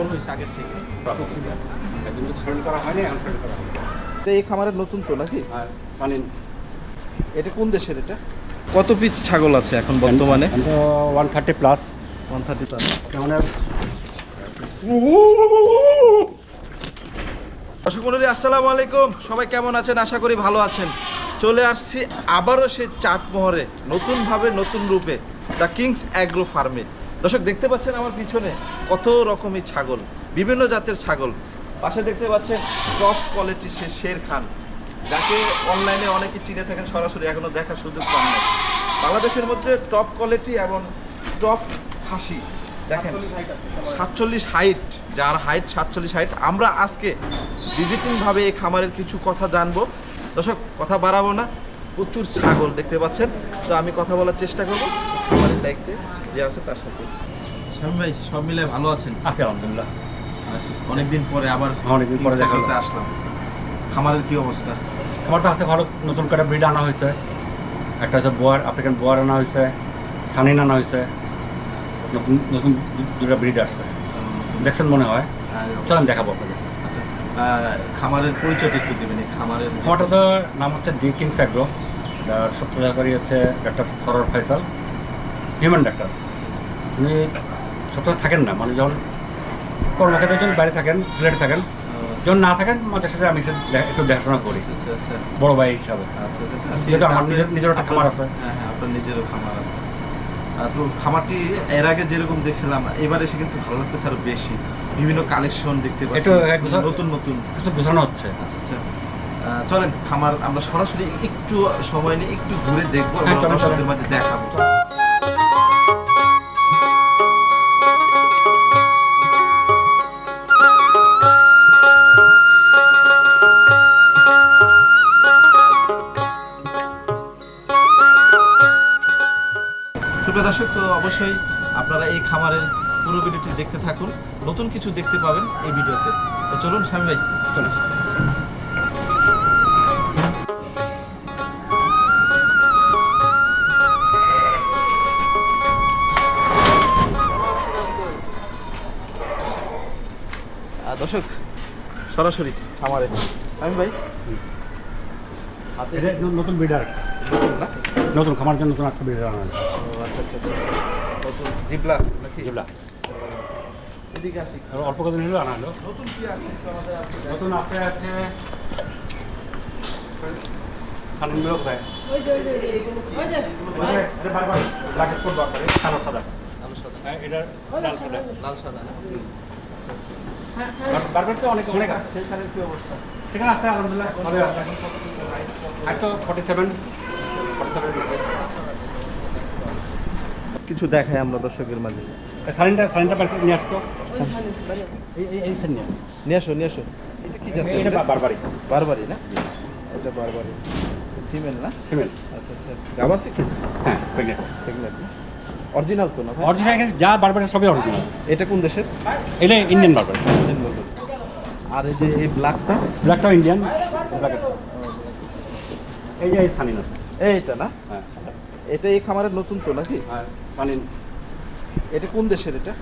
অনেক হয়েছে আগের থেকে। করা হয়নি এখন করা এটা এই খামারের নতুন তো নাকি? আর সানিন। এটা কোন দেশের এটা? কত পিস ছাগল আছে এখন বর্তমানে? One thirty plus one thirty plus কেমন দর্শক মন্ডলী আসসালামু আলাইকুম। সবাই কেমন আছেন? আশা করি ভালো আছেন। চলে আসছি আবারও সেই চাটমোহরে নতুনভাবে নতুন রূপে দ্য কিংস অ্যাগ্রো ফার্মে। দর্শক, দেখতে পাচ্ছেন আমার পিছনে কত রকমের ছাগল, বিভিন্ন জাতের ছাগল। পাশে দেখতে পাচ্ছেন টপ কোয়ালিটি সে শের খান, যাকে অনলাইনে অনেকে চিনে থাকেন, সরাসরি এখনও দেখার সুযোগ পান না বাংলাদেশের মধ্যে টপ কোয়ালিটি এবং টপ খাসি, দেখেন, সাতচল্লিশ হাইট যার হাইট সাতচল্লিশ হাইট আমরা আজকে ভিজিটিংভাবে এই খামারের কিছু কথা জানব। দর্শক, কথা বাড়াবো না, প্রচুর ছাগল দেখতে পাচ্ছেন। তো আমি কথা বলার চেষ্টা করব। খামারের দায়িত্বে যে আছে তার সাথে। স্বামী ভাই সব মিলে ভালো আছেন? আছে আলহামদুলিল্লাহ। অনেকদিন পরে আবার অনেকদিন পরে দেখা করতে আসলাম। খামারের কি অবস্থা? আমার তো আছে ভালো নতুন করে ব্রিড আনা হয়েছে। একটা হচ্ছে বোয়ার আফ্রিকান বোয়ার আনা হয়েছে সানিন আনা হয়েছে। নতুন নতুন দুটো ব্রিড আসছে। দেখছেন মনে হয়? চলেন দেখাবো আপনাকে। আচ্ছা খামারের পরিচয় একটু দেবেন খামারের আমারটা তো নাম হচ্ছে দি কিংস অ্যাগ্রো। যার সত্যজাকারী হচ্ছে ডাক্তার সরোর ফয়সাল। হিউম্যান ডাক্তার উনি সপ্তাহে থাকেন না মানে যখন কর্মক্ষেত্রের জন্য বাইরে থাকেন সিলেটে থাকেন যখন না থাকেন মাঝে সাথে আমি একটু দেখাশোনা করি। আচ্ছা আচ্ছা আচ্ছা। বড় ভাই হিসাবে। যেহেতু আমার আপনি- নিজের- একটা খামার আছে। হ্যাঁ হ্যাঁ আপনার নিজেরও খামার আছে। তো খামারটি এর আগে যেরকম দেখছিলাম এবারে এসে কিন্তু ভালো লাগতেছে আরও বেশি। বিভিন্ন কালেকশন দেখতে পাচ্ছি। নতুন নতুন। কিছু বোঝানো হচ্ছে। আচ্ছা আচ্ছা। চলেন খামার আমরা সরাসরি একটু সময় নিয়ে একটু ঘুরে দেখব হ্যাঁ, দর্শকদের মাঝে দেখাবো। দর্শক তো অবশ্যই আপনারা এই খামারের পুরো ভিডিওটি দেখতে থাকুন। নতুন কিছু দেখতে পাবেন এই ভিডিওতে। তো চলুন স্বামী ভাই চলুন আহ, দর্শক সরাসরি খামারে। আমি ভাই নতুন ব্রিডার। নতুন খামার জন্য নতুন একটা বিডার আনা আচ্ছা আচ্ছা আচ্ছা। নতুন জিবলা নাকি? এদিকে আসি। আর অল্প কদিন হলো আনা হলো। নতুন কি আছে। নতুন আছে আছে। সানগুলো কোথায় এটা বারবার ব্ল্যাক স্পট দরকার কালো সাদা। সাদা। হ্যাঁ, এটা লাল সাদা। লাল সাদা না? বারবার তো অনেক অনেক আছে। সেখানের কি অবস্থা? সেখানে আছে আলহামদুলিল্লাহ ভালোই আছে। আর তো ফর্টি সেভেন ফর্টি সেভেন কিছু দেখাই আমরা দর্শকের মাঝে। নিয়ে আসতো এই এই এই নিয়ে আসো। নিয়ে আসো এটা কি জাতের? এটা বারবারি না? এটা বারবারি ফিমেল না? ফিমেল। আচ্ছা আচ্ছা। গাব আছে কি? হ্যাঁ প্রেগনেন্ট প্রেগনেন্ট না? অরিজিনাল তো না অরিজিনাল যা বারবার সবই অরিজিনাল এটা কোন দেশের? এটা ইন্ডিয়ান বারবার। ইন্ডিয়ান। আর এই যে এই ব্ল্যাকটা ব্ল্যাকটাও ইন্ডিয়ান এই যে এই সানিন আছে। এইটা না? হ্যাঁ। এটা এই খামারের নতুন তো নাকি? আর সানিন। এটা কোন দেশের এটা?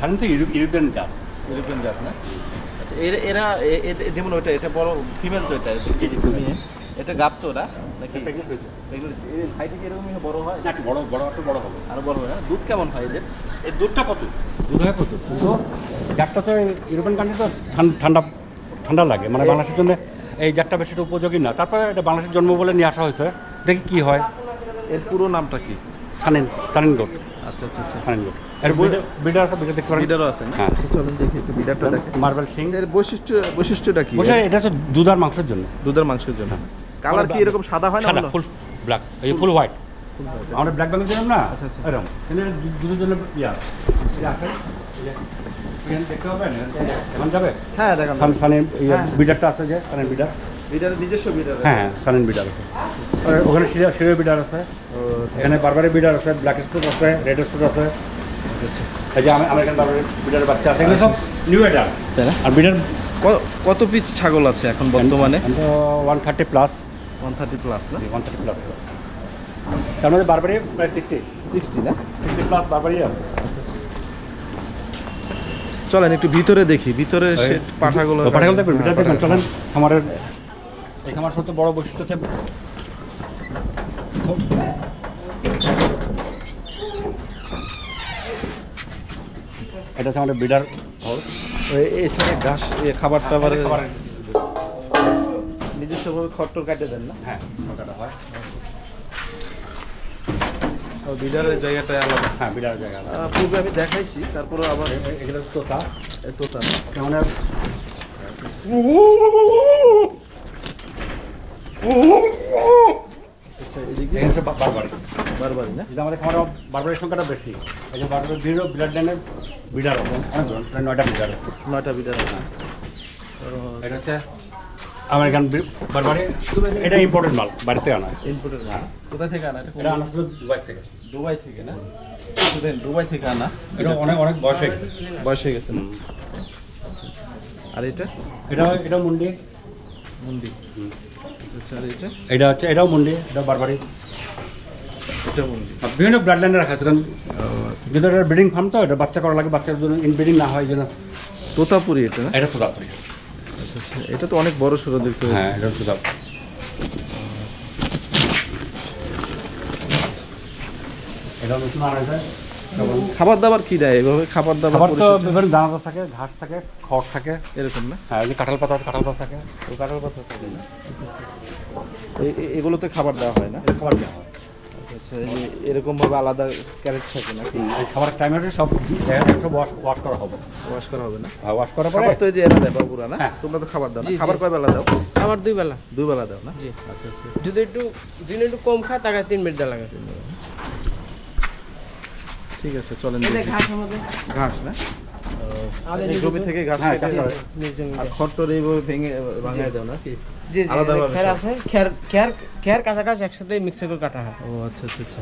সানিন তো ইউরোপ ইউরোপিয়ান জাত। ইউরোপিয়ান জাত না? আচ্ছা এরা এরা যেমন ওইটা এটা বড় ফিমেল তো এটা জি, এটা গাপ তো ওরা নাকি? প্রেগনেন্ট হয়েছে। হাইটে এরকমই বড় হয়? না একটু বড় বড় একটু বড় হবে। আরও বড় হয় না? দুধ কেমন হয় এদের? এই দুধটা প্রচুর দুধ হয় প্রচুর কিন্তু জাতটা তো ইউরোপিয়ান কান্ট্রি তো ঠান- ঠান্ডা ঠান্ডা লাগে। মানে বাংলাদেশের জন্য এই জাতটা বেশি উপযোগী না। তারপরে এটা বাংলাদেশের জন্ম বলে নিয়ে আসা হয়েছে। দেখি কি হয়। এর পুরো নামটা কি? Saanen Saanen goat. আচ্ছা আচ্ছা আচ্ছা। Saanen goat. এর বিডার আছে বিডার দেখতে পারেন বিডারও আছে হ্যাঁ। আচ্ছা, চলুন দেখি একটু বিডারটা দেখ মার্বেল সিং এর বৈশিষ্ট্য বৈশিষ্ট্যটা কি? এটা হচ্ছে দুধ আর মাংসের জন্য। দুধের মাংসের জন্য। কালার কি এরকম সাদা হয় না সাদা ফুল ব্ল্যাক। এই ফুল হোয়াইট। আমরা ব্ল্যাক বেঙ্গল দিলাম না? আচ্ছা, আচ্ছা। এরকম। দুধের জন্য ইয়া। দেখতে পাবেন এখন যাবে? হ্যাঁ দেখান সান সানের হ্যাঁ। বিডারটা আছে যে সানের বিডার। হ্যাঁ হ্যাঁ বিডার আছে। ওখানে বিডার আছে। এখানে বারবারি বিডার আছে ব্ল্যাক স্পট আছে রেড স্পট আছে। এই যে আমে- আমেরিকান বারবারি বিডারের বাচ্চা আছে এগুলো সব নিউ বিডার আর বিডার কত পিস ছাগল আছে এখন বর্তমানে? One thirty plus one thirty plus না? ওয়ান থার্টি প্লাস তার মধ্যে বারবারি প্রায় সিক্সটি সিক্সটি না? সিক্সটি প্লাস বারবারই আছে। চলেন একটু ভিতরে দেখি ভিতরে পাঠাগুলো পাঠাগুলো দেখবেন হ্যাঁ, দেখবেন চলেন খামারের এই খামার সবচেয়ে বড় বৈশিষ্ট্য হচ্ছে এটা হচ্ছে আমাদের বিডার হাউস এছাড়া ঘাস এ খাবার টাবার নিজস্বভাবে খট্টর কাটে দেন না? হ্যাঁ হয়। বিডারের জায়গাটা আলাদা। হ্যাঁ বিডার জায়গা পূর্বে আমি দেখাইছি তারপরে আবার এগুলো তোতা তোতা কেমন আচ্ছা এদিকে এখানে হচ্ছে বা- বারবারি যদি আমাদের বারবারের সংখ্যাটা বেশি বারবারের বিডার বিডার লাইনের নয়টা বিডার আছে নয়টা বিডার আছে এটা হচ্ছে আমেরিকান বারবারি এটা ইম্পর্টেন্ট মাল বাড়িতে আনা ইনপুটের না কোথা থেকে আনা এটা দুবাই থেকে দুবাই থেকে না দুবাই থেকে আনা এটা অনেক অনেক বয়স হয়ে গেছে বয়স হয়ে গেছে আর এটা এটা এটা মুন্ডি মুন্ডি আচ্ছা এটা হচ্ছে এটাও মুন্ডি এটা বারবারি বিভিন্ন ব্লাড লাইনে রাখা আছে কারণ যেহেতু এটা ব্রিডিং ফার্ম তো এটা বাচ্চা করা লাগে বাচ্চার জন্য ইনব্রিডিং না হয় জন্য। তোতাপুরি এটা? এটা তো তাড়াতাড়ি আচ্ছা আচ্ছা এটা তো অনেক বড় সড়ো দেখতে হ্যাঁ এটা তো তাড়াতাড়ি এটা নতুন যায় খাবার দাবার কি দেয় এভাবে? খাবার দাবার খাবার তো? বিভিন্ন দানাদার থাকে ঘাস থাকে খড় থাকে। এরকম না? হ্যাঁ যে কাঁঠাল পাতা কাঁঠাল পাতা থাকে। কাঁঠাল পাতা থাকে না? এগুলোতে খাবার দেওয়া হয় না? খাবার দেওয়া হয়। আচ্ছা এরকম ভাবে আলাদা ক্যারেট থাকে টাইমে সব সব ওয়াশ ওয়াশ করা হবে। ওয়াশ করা হবে না? ওয়াশ করার পরে তো যে এরা দেয় বাবুরা না? হ্যাঁ। তোমরা তো খাবার দাও না। খাবার কয় বেলা দাও? আবার দুই বেলা। দুই বেলা দাও না? আচ্ছা আচ্ছা। যদি একটু দিনে একটু কম খায় তাকে তিন মিনিট দেওয়া লাগে। ঠিক আছে চলেন ঘাস আমাদের। ঘাস না? জমি থেকে ঘাস হ্যাঁ, আর- নির্জন এইভাবে ভেঙে ভাঙায় দাও নাকি? জি জি খের আছে খের খের খের কাঁচা একসাথে মিক্স করে কাটা হয়। ও আচ্ছা আচ্ছা আচ্ছা।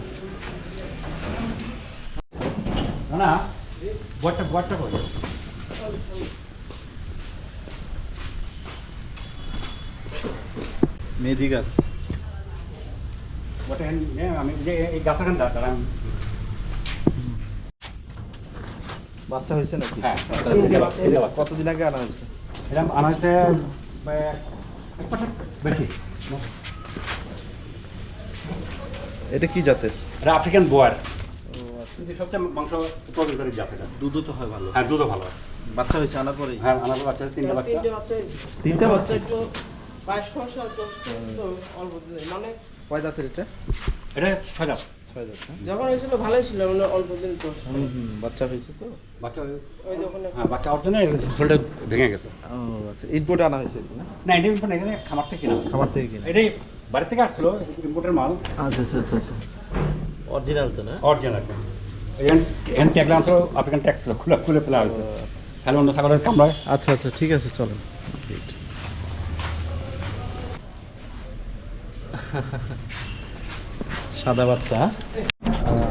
না না বটটা বটটা কই মেথি গাছ। বটটা হ্যাঁ, আমি যে এই গাছের খান দাঁড়া আমি বাচ্চা হয়েছে নাকি? হ্যাঁ কতদিন আগে আনা হয়েছে? এটা আনা হয়েছে এটা কি জাতের? এটা আফ্রিকান বোয়ার আচ্ছা সবচেয়ে মাংস উৎপাদনকারী জাত এটা দুধও তো হয় ভালো। হ্যাঁ দুধও ভালো। বাচ্চা হয়েছে আনার পরেই? হ্যাঁ আনার বাচ্চা তিনটা বাচ্চা। তিনটা বাচ্চা একটু বাইশ অল্প মানে কয় জাতের এটা? এটা ছয় জাত। ছয় জাত না যখন হয়েছিল ভালোই ছিল মানে অল্প দিন তো বাচ্চা হয়েছে তো? বাচ্চা ওই যখন হ্যাঁ বাচ্চা হওয়ার জন্য শরীরটা ভেঙে গেছে। ও আচ্ছা ইনপুট আনা হয়েছে না? না এটা ইম্পোর্ট এখানে খামার থেকে কিনা থেকে কিনা। এটাই বাড়ি থেকে আসছিল মাল। আচ্ছা আচ্ছা আচ্ছা আচ্ছা। অরিজিনাল তো না? অরিজিনাল একটা এখানে এখানে ট্যাগ আনছিল আফ্রিকান ট্যাক্স খুলে খুলে ফেলা হয়েছে। হ্যালো অন্য সাগরের কামড়ায়। আচ্ছা আচ্ছা ঠিক আছে চলেন। সাদা বাচ্চা।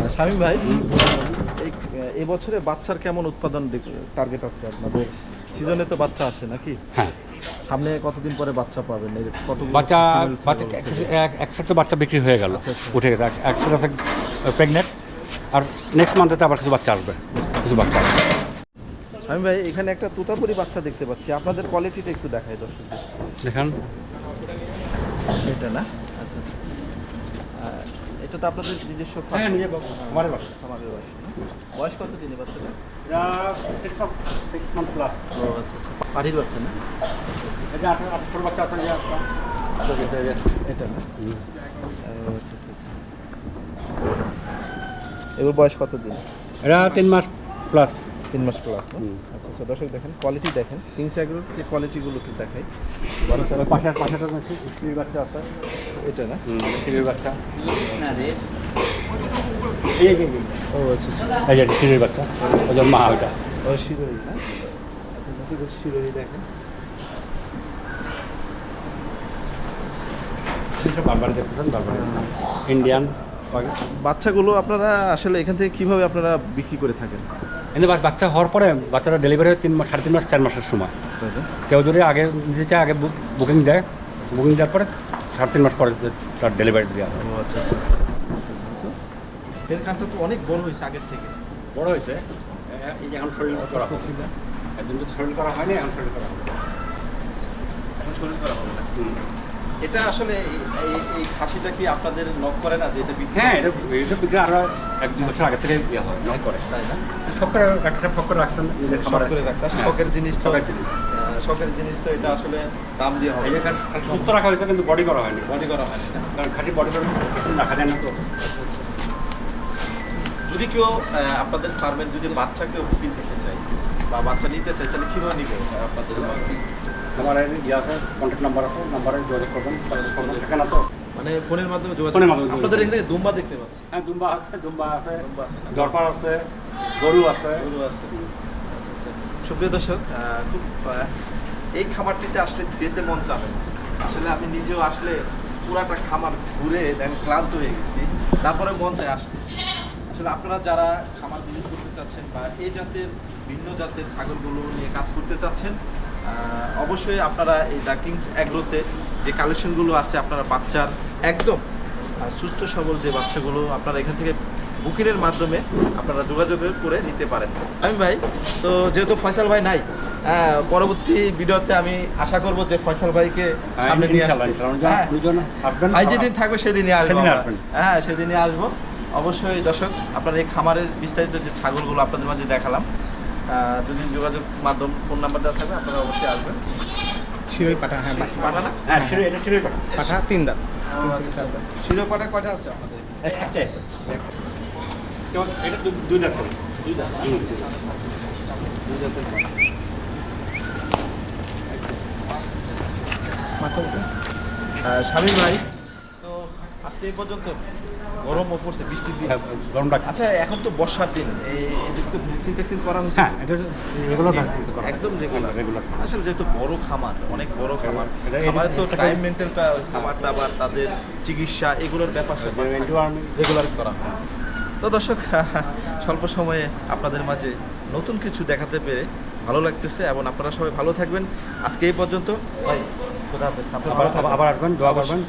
স্বামী ভাই এই- এই বাচ্চার কেমন উৎপাদন টার্গেট আছে আপনাদের? সিজনে তো বাচ্চা আসে নাকি? হ্যাঁ। সামনে কতদিন পরে বাচ্চা পাবেন? কত বাচ্চা বাচ্চা এক- এক সেট তো বাচ্চা বিক্রি হয়ে গেল। আচ্ছা, আচ্ছা। উঠে গেছে। এক- এক সেট আছে প্রেগনেন্ট আর নেক্সট মান্থে আবার কিছু বাচ্চা আসবে। কিছু বাচ্চা আসবে। স্বামী ভাই এখানে একটা তুতাপুরি বাচ্চা দেখতে পাচ্ছি। আপনাদের কোয়ালিটিটা একটু দেখাই দর্শকদের। দেখেন। এটা না? আচ্ছা আচ্ছা। এটা তো আপনাদের নিজস্ব? হ্যাঁ নিজে আমার বাচ্চা খামারের বাচ্চা বয়স কত দিনে বাচ্চাটা সিক্স মান্থ প্লাস ও আচ্ছা আচ্ছা। পাড়ির বাচ্চা না? এটা বাচ্চা আছে না? আচ্ছা আচ্ছা আচ্ছা। এগুলোর বয়স কত দিন? এরা তিন মাস প্লাস তিন মাস প্লাস। আচ্ছা আচ্ছা দর্শক দেখেন কোয়ালিটি দেখেন। কিংস এগুলোর যে কোয়ালিটিগুলো একটু দেখাই। পাশে পাশে তো স্ত্রীর বাচ্চা আছে। এটা না? স্ত্রীর বাচ্চা। ও আচ্ছা আচ্ছা। এই যে স্ত্রীর বাচ্চা ওই যে মা ওইটা ও শিরোই না? আচ্ছা দর্শক শিরোই দেখেন। সব বারবারই দেখতেছেন বারবার ইন্ডিয়ান বাচ্চাগুলো আপনারা আসলে এখান থেকে কীভাবে আপনারা বিক্রি করে থাকেন? কিন্তু বাচ্চা হওয়ার পরে বাচ্চারা ডেলিভারি হয় তিন মাস সাড়ে তিন মাস চার মাসের সময়। কেউ যদি আগে নিতে চায় আগে বুকিং দেয় বুকিং দেওয়ার পরে সাড়ে তিন মাস পরে তার ডেলিভারি দেওয়া হয়। আচ্ছা আচ্ছা। এর কানটা তো অনেক বড় হয়েছে আগের থেকে। বড় হয়েছে? এই যে এখন শরীর করা হচ্ছে একজন তো শরীর করা হয়নি এখন শরীর করা হবে। এখন শরীর করা হবে না। এটা আসলে এই- খাসিটা কি আপনাদের নক করে না যে এটা হ্যাঁ এটা এটা বিক্রি আরও এক দুই বছর আগে থেকে ইয়ে হয় নক করে। তাই না? শখ একটা করে রাখছেন নিজের খাবারে করে রাখছে আর হ্যাঁ, শখের জিনিস তো শখের জিনিস। আহ, শখের জিনিস তো এটা আসলে দাম দিয়ে হবে। এই যে খাস- খাস সুস্থ রাখা হয়েছে কিন্তু বডি করা হয়নি। বডি করা হয় না কারণ খাসি বডি করে রাখা যায় না তো। যদি কেউ আপনাদের ফার্মের যদি বাচ্চা কেউ কিনতে চায় বা বাচ্চা নিতে চায় তাহলে কীভাবে নিবে আপনাদের? আমার ইয়ে আছে কন্ট্যাক্ট নাম্বার আছে নাম্বারে যোগাযোগ করবেন করবেন থাকে না তো। মানে ফোনের মাধ্যমে যোগাযোগ ফোনের মাধ্যমে আপনাদের এখানে দুম্বা দেখতে পাচ্ছি। হ্যাঁ দুম্বা আছে দুম্বা আছে। দুম্বা আছে না? দরপার আছে গরু আছে। গরু আছে। আচ্ছা, আচ্ছা। সুপ্রিয় দর্শক খুব এই খামারটিতে আসলে যেতে মন চাবে আসলে আমি নিজেও আসলে পুরাটা খামার ঘুরে দেখেন ক্লান্ত হয়ে গেছি। তারপরে মন চায় আসতে। আসলে আপনারা যারা খামার ভিজিট করতে চাচ্ছেন বা এই জাতের ভিন্ন জাতের ছাগলগুলো নিয়ে কাজ করতে চাচ্ছেন অবশ্যই আপনারা এই দ্য কিংস অ্যাগ্রোতে যে কালেকশনগুলো আছে আপনারা বাচ্চার একদম আর সুস্থ সবল যে বাচ্চাগুলো আপনারা এখান থেকে বুকিংয়ের মাধ্যমে আপনারা যোগাযোগ করে নিতে পারেন আমি ভাই তো যেহেতু ফয়সাল ভাই নাই পরবর্তী ভিডিওতে আমি আশা করব যে ফয়সাল ভাইকে হ্যাঁ, সামনে নিয়ে। হ্যাঁ। আসবেন ভাই যেদিন থাকবে সেদিনই আসব। হ্যাঁ সেদিনই আসব অবশ্যই দর্শক আপনার এই খামারের বিস্তারিত যে ছাগলগুলো আপনাদের মাঝে দেখালাম যদি যোগাযোগ মাধ্যম ফোন নাম্বার দেওয়া থাকবে আপনারা অবশ্যই আসবেন। শিরোই পাঠা হ্যাঁ হ্যাঁ এটা কথা পাঠা। তিন দাঁত। শিরো পাটা কয়টা আছে আছে। এটা দুই- দুই লাখ দুই দাঁত। হুম, দুই দাঁতের মাথা উঠে। ভাই তো আজকে এই পর্যন্ত। গরমও পড়ছে বৃষ্টির দিন হ্যাঁ, গরম লাগছে। আচ্ছা এখন তো বর্ষার দিন। এই তো ভ্যাকসিন ট্যাক্সিন করা হয়েছে? হ্যাঁ এটা রেগুলার ভ্যাকসিন করা একদম রেগুলার রেগুলার আসলে যেহেতু বড় খামার অনেক বড় খামার এটা- এটা- খামারে তো এটা- টাইম মেনটেনটা খাবার দাবার তাদের চিকিৎসা এগুলোর ব্যাপার রেগুলার করা হয়। তো দর্শক স্বল্প সময়ে আপনাদের মাঝে নতুন কিছু দেখাতে পেরে ভালো লাগতেছে এবং আপনারা সবাই ভালো থাকবেন। আজকে এই পর্যন্ত। ভাই খোদা হাফেজ। আবার আসবেন দোয়া করবেন।